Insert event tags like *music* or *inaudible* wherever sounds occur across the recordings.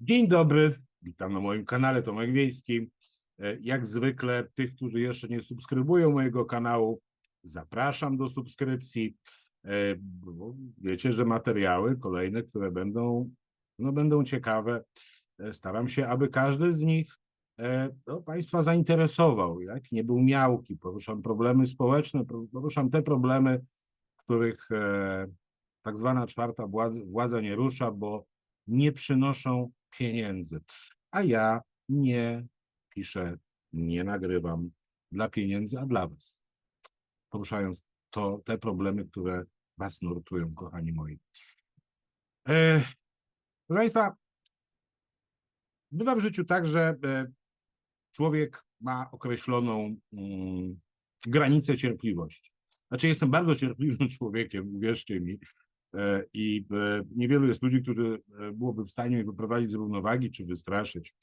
Dzień dobry, witam na moim kanale Tomek Wiejski. E, Jak zwykle tych, którzy jeszcze nie subskrybują mojego kanału, zapraszam do subskrypcji. E, Wiecie, że materiały kolejne, które będą, no będą ciekawe, e, staram się, aby każdy z nich no, Państwa zainteresował, jak nie był miałki. Poruszam problemy społeczne, poruszam te problemy, których tak zwana czwarta władza, władza nie rusza, bo nie przynoszą pieniędzy. A ja nie piszę, nie nagrywam dla pieniędzy, a dla Was. Poruszając to, te problemy, które Was nurtują, kochani moi. E, proszę Państwa, bywa w życiu tak, że e, człowiek ma określoną mm, granicę cierpliwości. Znaczy, jestem bardzo cierpliwym *laughs* człowiekiem, uwierzcie mi, I e, niewielu jest ludzi, którzy e, byłoby w stanie mnie wyprowadzić z równowagi czy wystraszyć.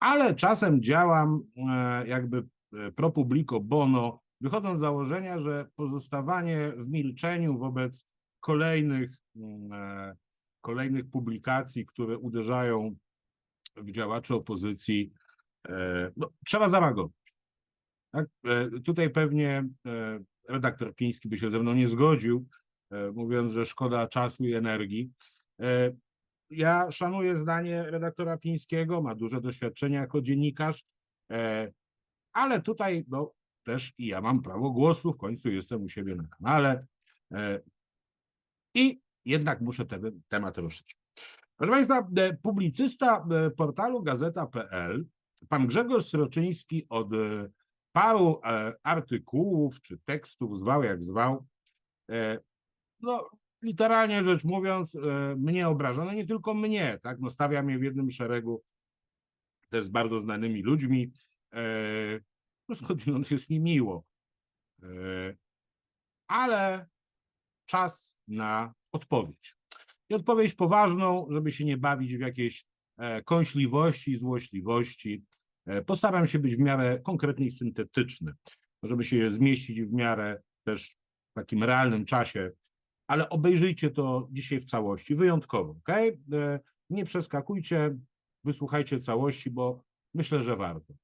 Ale czasem działam e, jakby e, pro publico bono, wychodząc z założenia, że pozostawanie w milczeniu wobec kolejnych, mm, e, kolejnych publikacji, które uderzają w działaczy opozycji, e, no, trzeba zareagować. Tak? E, Tutaj pewnie e, redaktor Piński by się ze mną nie zgodził, e, mówiąc, że szkoda czasu i energii. E, Ja szanuję zdanie redaktora Pińskiego, ma duże doświadczenie jako dziennikarz, e, ale tutaj no, też i ja mam prawo głosu, w końcu jestem u siebie na kanale e, i jednak muszę ten temat ruszyć. Proszę Państwa, e, publicysta e, portalu gazeta.pl, pan Grzegorz Sroczyński od e, paru e, artykułów czy tekstów, zwał jak zwał, e, no literalnie rzecz mówiąc, e, mnie obraża, no nie tylko mnie, tak, no stawia mnie w jednym szeregu też z bardzo znanymi ludźmi, e, no skądinąd jest mi miło, e, ale czas na odpowiedź. I odpowiedź poważną, żeby się nie bawić w jakieś kąśliwości, złośliwości. Postaram się być w miarę konkretny i syntetyczny, żeby się zmieścić w miarę też w takim realnym czasie, ale obejrzyjcie to dzisiaj w całości, wyjątkowo, ok? Nie przeskakujcie, wysłuchajcie całości, bo myślę, że warto.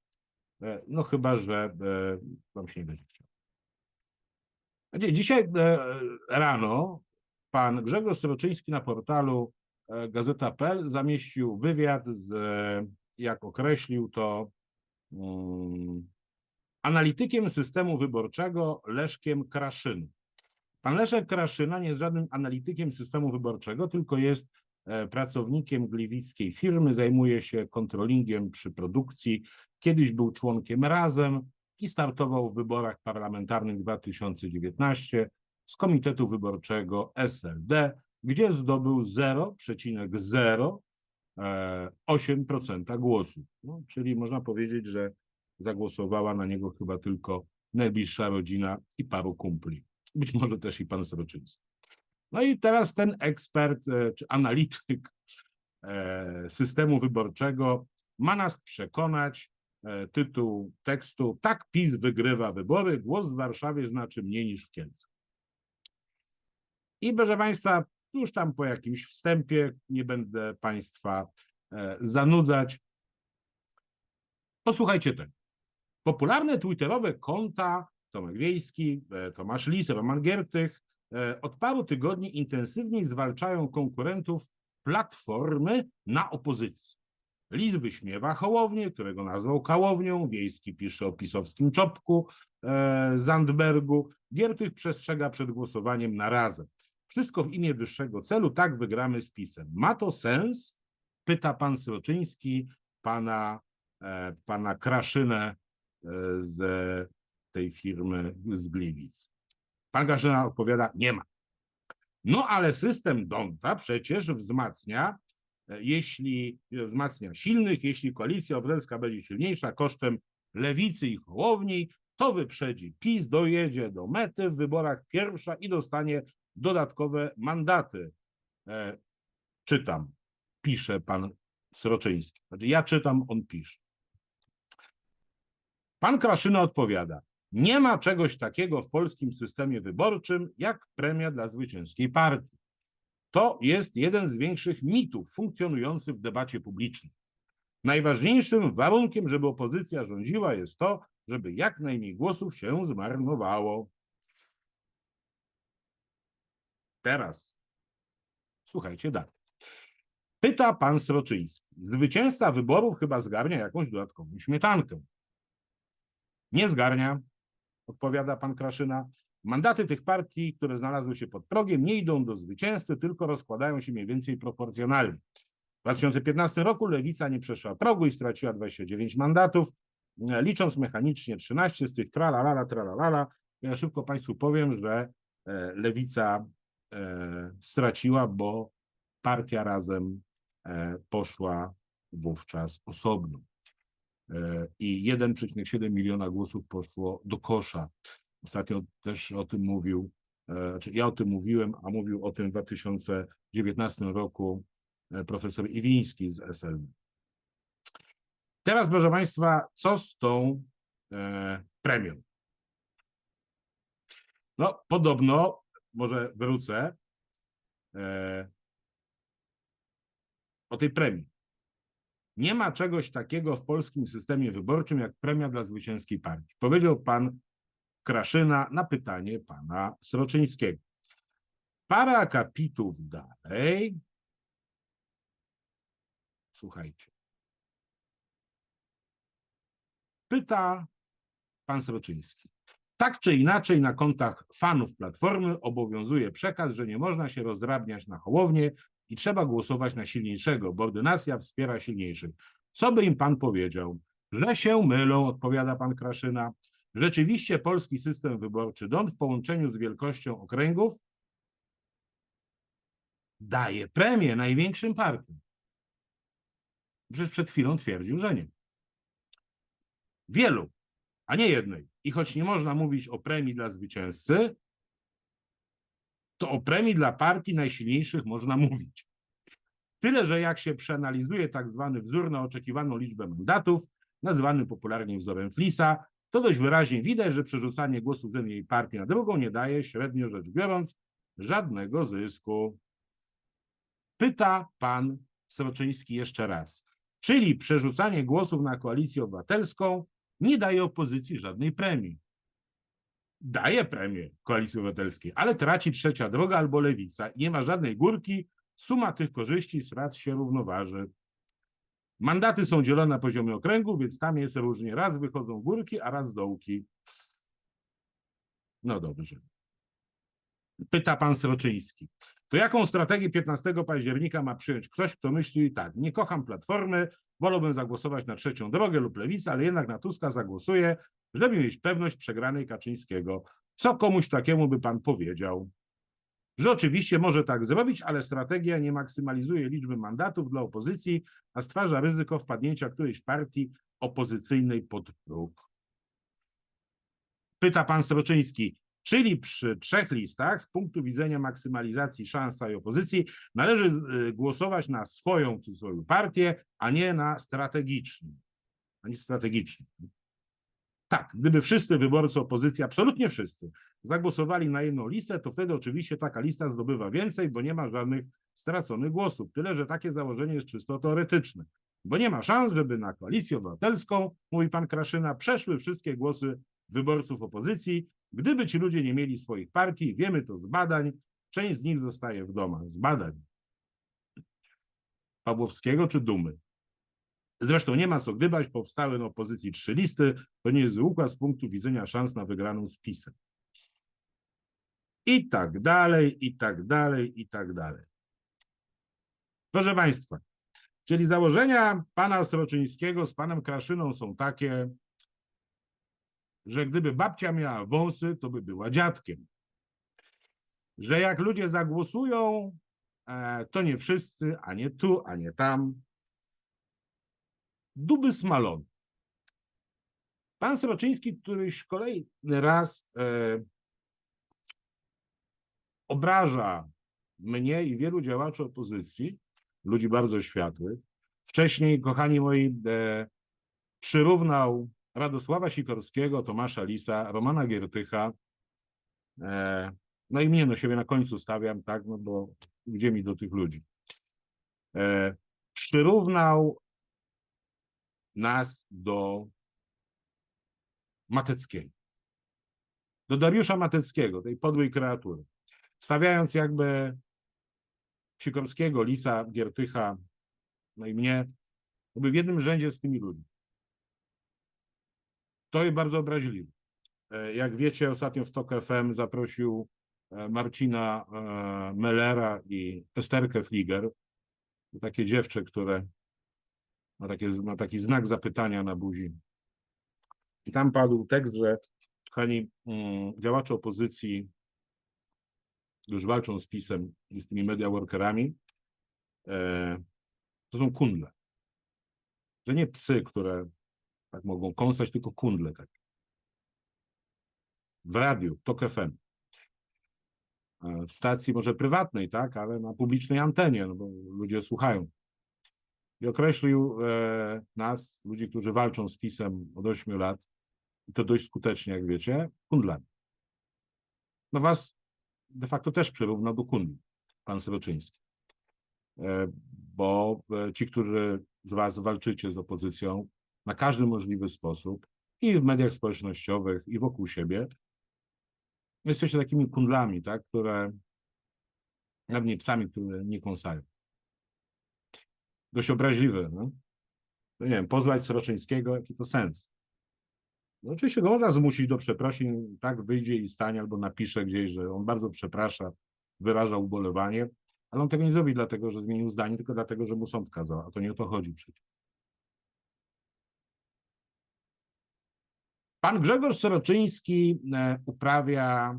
E, No chyba, że e, wam się nie będzie chciało. Znaczy, Dzisiaj e, rano pan Grzegorz Sroczyński na portalu e, gazeta.pl zamieścił wywiad z, e, jak określił to, mm, analitykiem systemu wyborczego Leszkiem Kraszynem. Pan Leszek Kraszyna nie jest żadnym analitykiem systemu wyborczego, tylko jest e, pracownikiem gliwickiej firmy, zajmuje się kontrolingiem przy produkcji. Kiedyś był członkiem Razem i startował w wyborach parlamentarnych 2019 z Komitetu Wyborczego SLD, gdzie zdobył 0,08% głosów. No, czyli można powiedzieć, że zagłosowała na niego chyba tylko najbliższa rodzina i paru kumpli. *laughs* Być może też i pan Sroczyński. No i teraz ten ekspert e, czy analityk e, systemu wyborczego ma nas przekonać, e, tytuł tekstu, tak PiS wygrywa wybory, głos w Warszawie znaczy mniej niż w Kielcach. I proszę Państwa, już tam po jakimś wstępie, nie będę Państwa zanudzać. Posłuchajcie tego. Popularne twitterowe konta Tomek Wiejski, e, Tomasz Lis, Roman Giertych e, od paru tygodni intensywniej zwalczają konkurentów Platformy na opozycji. Lis wyśmiewa Hołownię, którego nazwał Kałownią, Wiejski pisze o pisowskim czopku e, Zandbergu, Giertych przestrzega przed głosowaniem na razem. Wszystko w imię wyższego celu, tak wygramy z PiSem. Ma to sens? Pyta pan Sroczyński, pana, e, pana Kraszynę e, z tej firmy z Gliwic. Pan Kraszyna odpowiada, nie ma. No ale system Donta przecież wzmacnia, e, jeśli wzmacnia silnych, jeśli koalicja obywatelska będzie silniejsza kosztem lewicy i hołowni, to wyprzedzi PiS, dojedzie do mety w wyborach pierwsza i dostanie dodatkowe mandaty. E, czytam, pisze pan Sroczyński. Znaczy ja czytam, on pisze. Pan Kraszyna odpowiada, nie ma czegoś takiego w polskim systemie wyborczym jak premia dla zwycięskiej partii. To jest jeden z większych mitów funkcjonujących w debacie publicznej. Najważniejszym warunkiem, żeby opozycja rządziła, jest to, żeby jak najmniej głosów się zmarnowało. Teraz słuchajcie dalej. Pyta pan Sroczyński. Zwycięzca wyborów chyba zgarnia jakąś dodatkową śmietankę. Nie zgarnia, odpowiada pan Kraszyna. Mandaty tych partii, które znalazły się pod progiem, nie idą do zwycięzcy, tylko rozkładają się mniej więcej proporcjonalnie. W 2015 roku Lewica nie przeszła progu i straciła 29 mandatów, e, licząc mechanicznie 13 z tych tralalala, tralalala. Ja szybko Państwu powiem, że e, Lewica e, straciła, bo partia razem poszła wówczas osobno. E, I 1,7 miliona głosów poszło do kosza. Ostatnio też o tym mówił, e, znaczy ja o tym mówiłem, a mówił o tym w 2019 roku e, profesor Iwiński z SLD. Teraz, proszę Państwa, co z tą e, premią? No, podobno, może wrócę, e, o tej premii. Nie ma czegoś takiego w polskim systemie wyborczym jak premia dla zwycięskiej partii. Powiedział pan Kraszyna na pytanie pana Sroczyńskiego. Parę akapitów dalej. Słuchajcie. Pyta pan Sroczyński. Tak czy inaczej na kontach fanów Platformy obowiązuje przekaz, że nie można się rozdrabniać na hołownię i trzeba głosować na silniejszego, bo ordynacja wspiera silniejszych. Co by im pan powiedział? Że się mylą, odpowiada pan Kraszyna. Rzeczywiście polski system wyborczy DON w połączeniu z wielkością okręgów daje premię największym partiom. Przecież przed chwilą twierdził, że nie. Wielu, a nie jednej. I choć nie można mówić o premii dla zwycięzcy, to o premii dla partii najsilniejszych można mówić. Tyle, że jak się przeanalizuje tak zwany wzór na oczekiwaną liczbę mandatów, nazywany popularnie wzorem Flisa, to dość wyraźnie widać, że przerzucanie głosów z jednej partii na drugą nie daje, średnio rzecz biorąc, żadnego zysku. Pyta pan Sroczyński jeszcze raz. Czyli przerzucanie głosów na koalicję obywatelską nie daje opozycji żadnej premii daje premię Koalicji Obywatelskiej, ale traci trzecia droga albo lewica. Nie ma żadnej górki, suma tych korzyści z rat się równoważy. Mandaty są dzielone na poziomie okręgu, więc tam jest różnie. Raz wychodzą górki, a raz dołki. No dobrze. Pyta pan Sroczyński. To jaką strategię 15 października ma przyjąć ktoś, kto myśli tak, nie kocham Platformy, wolałbym zagłosować na trzecią drogę lub lewicę, ale jednak na Tuska zagłosuję, żeby mieć pewność przegranej Kaczyńskiego. Co komuś takiemu by pan powiedział? Że oczywiście może tak zrobić, ale strategia nie maksymalizuje liczby mandatów dla opozycji, a stwarza ryzyko wpadnięcia którejś partii opozycyjnej pod próg. Pyta pan Sroczyński, czyli przy trzech listach z punktu widzenia maksymalizacji szans całej opozycji należy y, głosować na swoją czy swoją partię, a nie na strategiczną. A nie strategiczną. Tak, gdyby wszyscy wyborcy opozycji, absolutnie wszyscy, zagłosowali na jedną listę, to wtedy oczywiście taka lista zdobywa więcej, bo nie ma żadnych straconych głosów. Tyle, że takie założenie jest czysto teoretyczne, bo nie ma szans, żeby na koalicję obywatelską, mówi pan Kraszyna, przeszły wszystkie głosy wyborców opozycji, gdyby ci ludzie nie mieli swoich partii, wiemy to z badań, część z nich zostaje w domach. Z badań. Pawłowskiego czy Dumy? Zresztą nie ma co gdybać, powstały na opozycji trzy listy, to nie jest układ z punktu widzenia szans na wygraną z PiSem. I tak dalej, i tak dalej, i tak dalej. Proszę Państwa, czyli założenia pana Sroczyńskiego z panem Kraszyną są takie, że gdyby babcia miała wąsy, to by była dziadkiem. Że jak ludzie zagłosują, e, to nie wszyscy, a nie tu, a nie tam, duby smalony. Pan Sroczyński któryś kolejny raz e, obraża mnie i wielu działaczy opozycji, ludzi bardzo światłych. Wcześniej, kochani moi, e, przyrównał Radosława Sikorskiego, Tomasza Lisa, Romana Giertycha. E, no i mnie, no siebie na końcu stawiam, tak, no bo gdzie mi do tych ludzi. E, przyrównał nas do Mateckiego. Do Dariusza Mateckiego, tej podłej kreatury. Stawiając jakby Sikorskiego, Lisa, Giertycha, no i mnie, jakby w jednym rzędzie z tymi ludźmi. To jest bardzo obraźliwe. E, Jak wiecie, ostatnio w TOK FM zaprosił e, Marcina e, Mellera i Esterkę Fliger, takie dziewczę, które ma, takie, taki znak zapytania na buzi. I tam padł tekst, że kochani, mm, działacze opozycji już walczą z PiSem i z tymi media workerami, e, to są kundle. Że nie psy, które tak mogą kąsać, tylko kundle tak. W radiu, TOK FM. E, W stacji może prywatnej, tak, ale na publicznej antenie, no bo ludzie słuchają. I określił e, nas, ludzi, którzy walczą z PiSem od 8 lat, i to dość skutecznie, jak wiecie, kundlami. No was de facto też przyrównał do kundli, pan Sroczyński. E, Bo e, ci, którzy z was walczycie z opozycją na każdy możliwy sposób i w mediach społecznościowych, i wokół siebie, jesteście takimi kundlami, tak, które nawet psami, które nie kąsają. Dość obraźliwe, no. No nie wiem, pozwać Sroczyńskiego, jaki to sens? No oczywiście go można zmusić do przeprosin, tak wyjdzie i stanie albo napisze gdzieś, że on bardzo przeprasza, wyraża ubolewanie, ale on tego nie zrobi dlatego, że zmienił zdanie, tylko dlatego, że mu sąd kazał, a to nie o to chodzi przecież. Pan Grzegorz Soroczyński e, uprawia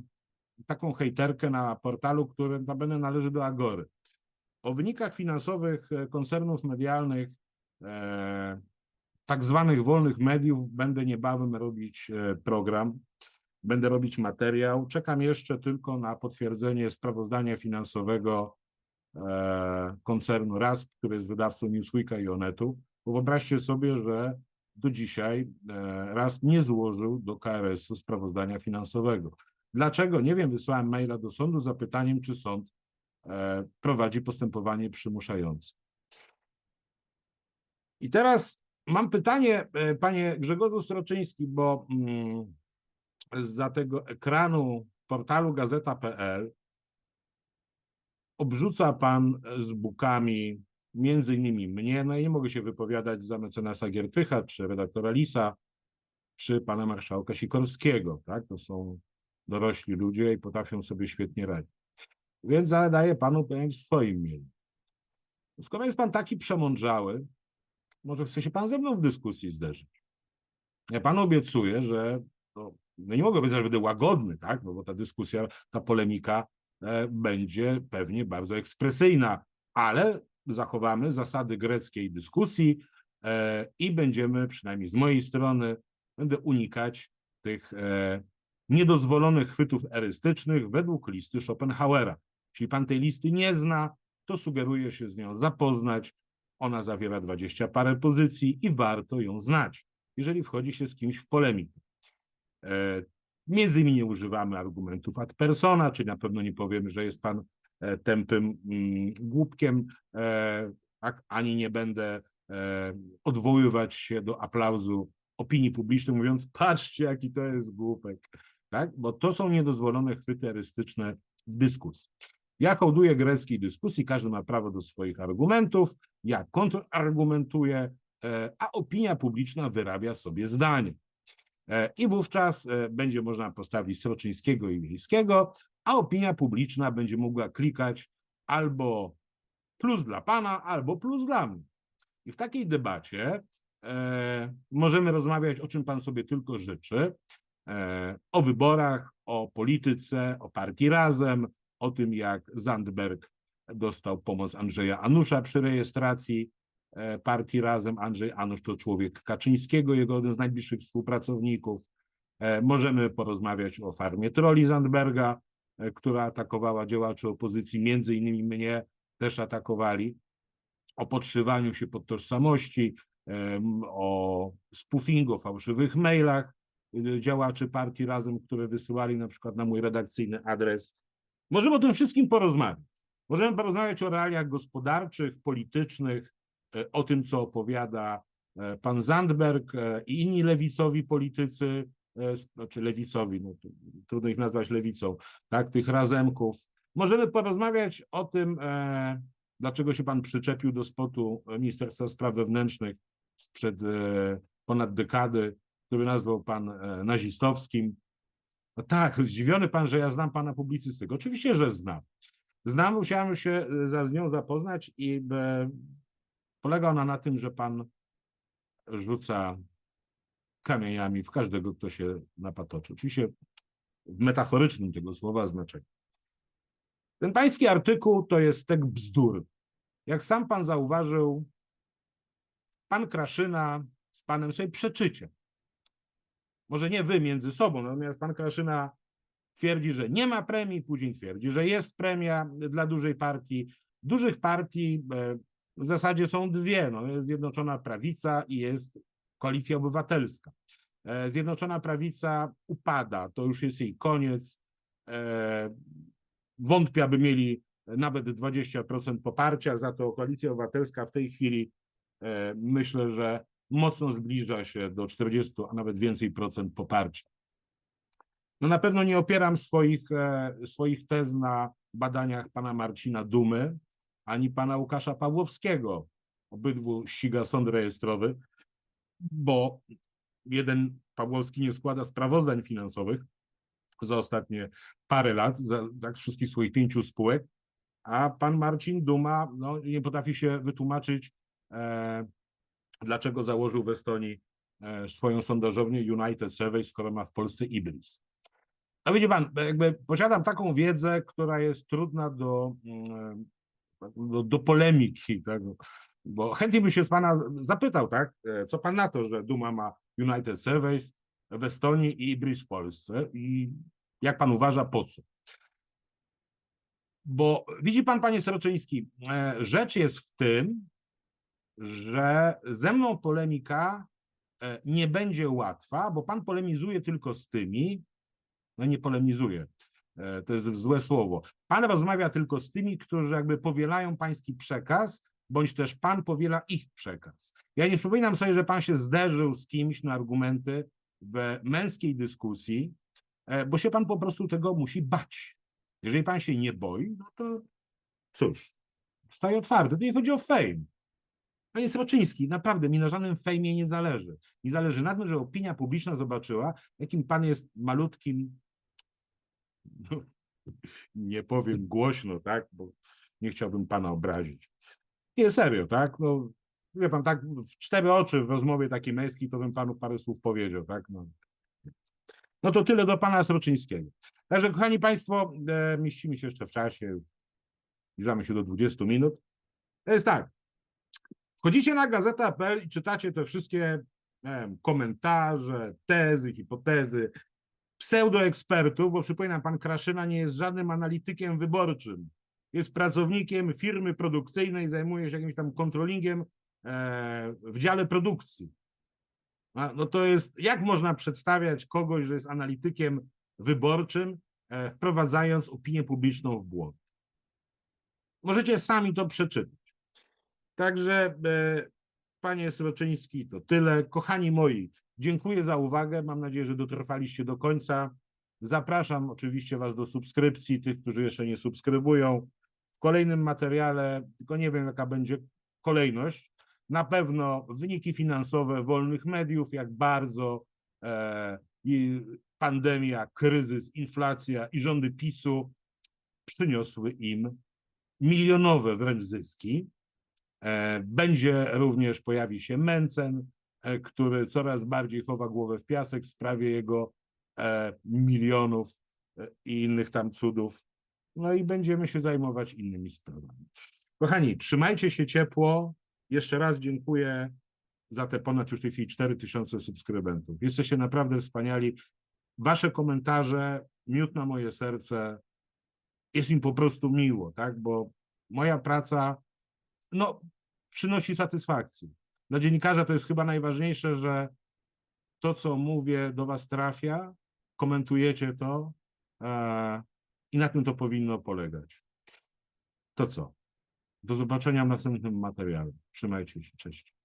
taką hejterkę na portalu, który notabene należy do Agory. O wynikach finansowych e, koncernów medialnych, e, tak zwanych wolnych mediów, będę niebawem robić e, program, będę robić materiał. Czekam jeszcze tylko na potwierdzenie sprawozdania finansowego koncernu RASK, który jest wydawcą Newsweeka i Onetu. Wyobraźcie sobie, że do dzisiaj RASK nie złożył do KRS-u sprawozdania finansowego. Dlaczego? Nie wiem, wysłałem maila do sądu z zapytaniem, czy sąd prowadzi postępowanie przymuszające. I teraz mam pytanie, e, panie Grzegorzu Stroczyński, bo mm, za tego ekranu portalu gazeta.pl obrzuca pan z bukami między innymi mnie, no i nie mogę się wypowiadać za mecenasa Giertycha, czy redaktora Lisa, czy pana marszałka Sikorskiego, tak? To są dorośli ludzie i potrafią sobie świetnie radzić. Więc zadaję panu pytanie w swoim imieniu. Skoro jest pan taki przemądrzały, może chce się pan ze mną w dyskusji zderzyć. Ja panu obiecuję, że no, no nie mogę powiedzieć, że będę łagodny, tak? No bo ta dyskusja, ta polemika e, będzie pewnie bardzo ekspresyjna, ale zachowamy zasady greckiej dyskusji e, i będziemy, przynajmniej z mojej strony, będę unikać tych e, niedozwolonych chwytów erystycznych według listy Schopenhauera. Jeśli pan tej listy nie zna, to sugeruję się z nią zapoznać. Ona zawiera dwadzieścia parę pozycji i warto ją znać, jeżeli wchodzi się z kimś w polemikę. E, Między innymi nie używamy argumentów ad persona, czyli na pewno nie powiemy, że jest pan e, tępym mm, głupkiem, tak, ani nie będę odwoływać się do aplauzu opinii publicznej, mówiąc, patrzcie, jaki to jest głupek, tak? Bo to są niedozwolone chwyty erystyczne w dyskusji. Ja hołduję greckiej dyskusji, każdy ma prawo do swoich argumentów, ja kontrargumentuję, e, a opinia publiczna wyrabia sobie zdanie. E, I wówczas e, będzie można postawić Sroczyńskiego i Wiejskiego, a opinia publiczna będzie mogła klikać albo plus dla pana, albo plus dla mnie. I w takiej debacie możemy rozmawiać o czym pan sobie tylko życzy, o wyborach, o polityce, o partii Razem, o tym jak Zandberg dostał pomoc Andrzeja Anusza przy rejestracji e, partii Razem. Andrzej Anusz to człowiek Kaczyńskiego, jego jeden z najbliższych współpracowników. E, Możemy porozmawiać o farmie troli Zandberga, e, która atakowała działaczy opozycji, między innymi mnie też atakowali, o podszywaniu się pod tożsamości, o spoofingu, fałszywych mailach działaczy partii Razem, które wysyłali na przykład na mój redakcyjny adres. Możemy o tym wszystkim porozmawiać. Możemy porozmawiać o realiach gospodarczych, politycznych, e, o tym, co opowiada e, pan Zandberg e, i inni lewicowi politycy, znaczy lewicowi, no, trudno ich nazwać lewicą, tak, tych razemków. Możemy porozmawiać o tym, dlaczego się pan przyczepił do spotu Ministerstwa Spraw Wewnętrznych sprzed ponad dekady, który nazwał pan nazistowskim. No tak, zdziwiony pan, że ja znam pana publicystykę. Oczywiście, że znam. Znam, musiałem się za- z nią zapoznać i e, polega ona na tym, że pan rzuca kamieniami w każdego, kto się napatoczy. Oczywiście w metaforycznym tego słowa znaczeniu. Ten pański artykuł to jest stek bzdur. Jak sam pan zauważył, pan Kraszyna z panem sobie przeczycie. Może nie wy między sobą, natomiast pan Kraszyna twierdzi, że nie ma premii, później twierdzi, że jest premia dla dużej partii. Dużych partii e, w zasadzie są dwie. No, jest Zjednoczona Prawica i jest Koalicja Obywatelska. E, Zjednoczona Prawica upada, to już jest jej koniec. E, Wątpię, aby mieli nawet 20% poparcia, za to Koalicja Obywatelska w tej chwili myślę, że mocno zbliża się do 40, a nawet więcej procent poparcia. No na pewno nie opieram swoich, e, swoich tez na badaniach pana Marcina Dumy, ani pana Łukasza Pawłowskiego. Obydwu ściga sąd rejestrowy, bo jeden Pawłowski nie składa sprawozdań finansowych za ostatnie parę lat, za tak, wszystkich swoich pięciu spółek, a pan Marcin Duma no, nie potrafi się wytłumaczyć, e, dlaczego założył w Estonii e, swoją sondażownię United Survey, skoro ma w Polsce Ibris. No widzi pan, jakby posiadam taką wiedzę, która jest trudna do, mm, do, do polemiki, tak? bo chętnie bym się z pana zapytał, tak, e, co pan na to, że Duma ma United Surveys w Estonii i Ibris w Polsce i jak pan uważa, po co? Bo widzi pan, panie Sroczyński, e, rzecz jest w tym, że ze mną polemika e, nie będzie łatwa, bo pan polemizuje tylko z tymi, no nie polemizuje, e, to jest złe słowo. Pan rozmawia tylko z tymi, którzy jakby powielają pański przekaz, bądź też pan powiela ich przekaz. Ja nie przypominam sobie, że pan się zderzył z kimś na argumenty w męskiej dyskusji, e, bo się pan po prostu tego musi bać. Jeżeli pan się nie boi, no to cóż, staje otwarty. To nie chodzi o fame. Panie Sroczyński, naprawdę mi na żadnym fejmie nie zależy. Mi zależy na tym, że opinia publiczna zobaczyła, jakim pan jest malutkim, no, nie powiem głośno, tak, bo nie chciałbym pana obrazić. Nie, serio, tak, no, wie pan, tak w cztery oczy w rozmowie takiej męskiej, to bym panu parę słów powiedział, tak, no. No to tyle do pana Sroczyńskiego. Także, kochani państwo, e, mieścimy się jeszcze w czasie, zbliżamy się do 20 minut. To jest tak, Wchodzicie na gazeta.pl i czytacie te wszystkie wiem, komentarze, tezy, hipotezy, pseudoekspertów, bo przypominam, pan Kraszyna nie jest żadnym analitykiem wyborczym. Jest pracownikiem firmy produkcyjnej, zajmuje się jakimś tam kontrolingiem e, w dziale produkcji. No to jest, jak można przedstawiać kogoś, że jest analitykiem wyborczym, e, wprowadzając opinię publiczną w błąd? Możecie sami to przeczytać. Także, e, panie Sroczyński, to tyle. Kochani moi, dziękuję za uwagę. Mam nadzieję, że dotrwaliście do końca. Zapraszam oczywiście Was do subskrypcji, tych, którzy jeszcze nie subskrybują. W kolejnym materiale, tylko nie wiem, jaka będzie kolejność. Na pewno wyniki finansowe wolnych mediów, jak bardzo e, pandemia, kryzys, inflacja i rządy PiSu przyniosły im milionowe wręcz zyski. E, Będzie również, pojawi się Mencen, e, który coraz bardziej chowa głowę w piasek w sprawie jego e, milionów i innych tam cudów. No i będziemy się zajmować innymi sprawami. Kochani, trzymajcie się ciepło. Jeszcze raz dziękuję za te ponad już w tej chwili 4000 subskrybentów. Jesteście naprawdę wspaniali. Wasze komentarze, miód na moje serce. Jest mi po prostu miło, tak? Bo moja praca no, przynosi satysfakcję. Dla dziennikarza to jest chyba najważniejsze, że to, co mówię, do Was trafia, komentujecie to e, i na tym to powinno polegać. To co? Do zobaczenia w następnym materiale. Trzymajcie się, cześć.